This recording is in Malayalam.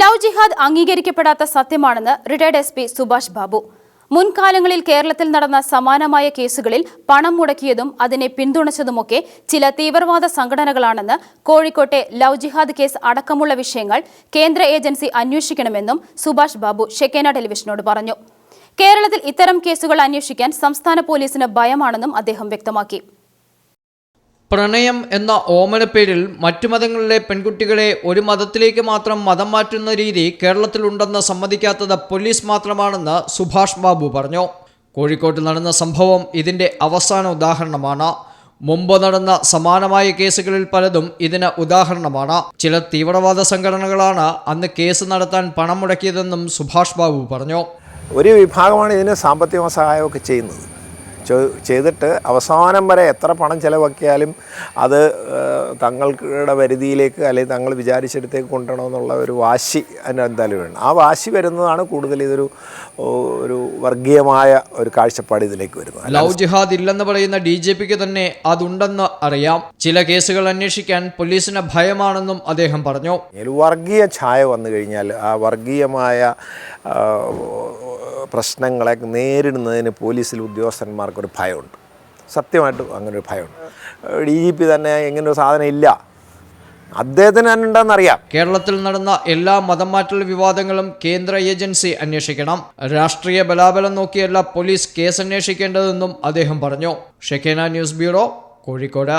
ലവ് ജിഹാദ് അംഗീകരിക്കപ്പെടാത്ത സത്യമാണെന്ന് retired S P Subhash Babu. മുൻകാലങ്ങളിൽ കേരളത്തിൽ നടന്ന സമാനമായ കേസുകളിൽ പണം മുടക്കിയതും അതിനെ പിന്തുണച്ചതുമൊക്കെ ചില തീവ്രവാദ സംഘടനകളാണെന്ന് കോഴിക്കോട്ടെ ലവ് ജിഹാദ് കേസ് അടക്കമുള്ള വിഷയങ്ങൾ കേന്ദ്ര ഏജൻസി അന്വേഷിക്കണമെന്നും സുഭാഷ് ബാബു ഷെക്കേന ടെലിവിഷനോട് പറഞ്ഞു. കേരളത്തിൽ ഇത്തരം കേസുകൾ അന്വേഷിക്കാൻ സംസ്ഥാന പോലീസിന് ഭയമാണെന്നും അദ്ദേഹം വ്യക്തമാക്കി. പ്രണയം എന്ന ഓമന പേരിൽ മറ്റു മതങ്ങളിലെ പെൺകുട്ടികളെ ഒരു മതത്തിലേക്ക് മാത്രം മതം മാറ്റുന്ന രീതി കേരളത്തിലുണ്ടെന്ന് സമ്മതിക്കാത്തത് പോലീസ് മാത്രമാണെന്ന് സുഭാഷ് ബാബു പറഞ്ഞു. കോഴിക്കോട്ട് നടന്ന സംഭവം ഇതിന്റെ അവസാന ഉദാഹരണമാണ്. മുമ്പ് നടന്ന സമാനമായ കേസുകളിൽ പലതും ഇതിന് ഉദാഹരണമാണ്. ചില തീവ്രവാദ സംഘടനകളാണ് അന്ന് കേസ് നടത്താൻ പണം മുടക്കിയതെന്നും സുഭാഷ് ബാബു പറഞ്ഞു. ഒരു വിഭാഗമാണ് ഇതിന് സാമ്പത്തിക സഹായമൊക്കെ ചെയ്യുന്നത്. ചെയ്തിട്ട് അവസാനം വരെ എത്ര പണം ചിലവാക്കിയാലും അത് തങ്ങൾക്കുടെ തങ്ങളുടെ പരിധിയിലേക്ക് അല്ലെങ്കിൽ തങ്ങൾ വിചാരിച്ചിടത്തേക്ക് കൊണ്ടുവരണമെന്നുള്ള ഒരു വാശി അതിന് എന്തായാലും വേണം. ആ വാശി വരുന്നതാണ് കൂടുതൽ ഇതൊരു ഒരു വർഗീയമായ ഒരു കാഴ്ചപ്പാട് ഇതിലേക്ക് വരുന്നത്. ലവ് ജിഹാദ് ഇല്ലെന്ന് പറയുന്ന ഡി ജെ പിക്ക് തന്നെ അതുണ്ടെന്ന് അറിയാം. ചില കേസുകൾ അന്വേഷിക്കാൻ പോലീസിന് ഭയമാണെന്നും അദ്ദേഹം പറഞ്ഞു. വർഗീയ ഛായ വന്നു കഴിഞ്ഞാൽ ആ വർഗീയമായ പ്രശ്നങ്ങളെ നേരിടുന്നതിന് പോലീസിൽ ഉദ്യോഗസ്ഥന്മാർക്കൊരു ഭയമുണ്ട്. സത്യമായിട്ടും അങ്ങനെ ഒരു ഭയമുണ്ട്. ഡി ജി പി തന്നെ ഇങ്ങനൊരു സാധനം ഇല്ല. അദ്ദേഹത്തിന് തന്നെ ഉണ്ടെന്നറിയാം. കേരളത്തിൽ നടന്ന എല്ലാ മതം മാറ്റൽ വിവാദങ്ങളും കേന്ദ്ര ഏജൻസി അന്വേഷിക്കണം. രാഷ്ട്രീയ ബലാബലം നോക്കിയല്ല പോലീസ് കേസ് അന്വേഷിക്കേണ്ടതെന്നും അദ്ദേഹം പറഞ്ഞു. Shekinah news bureau Kozhikode.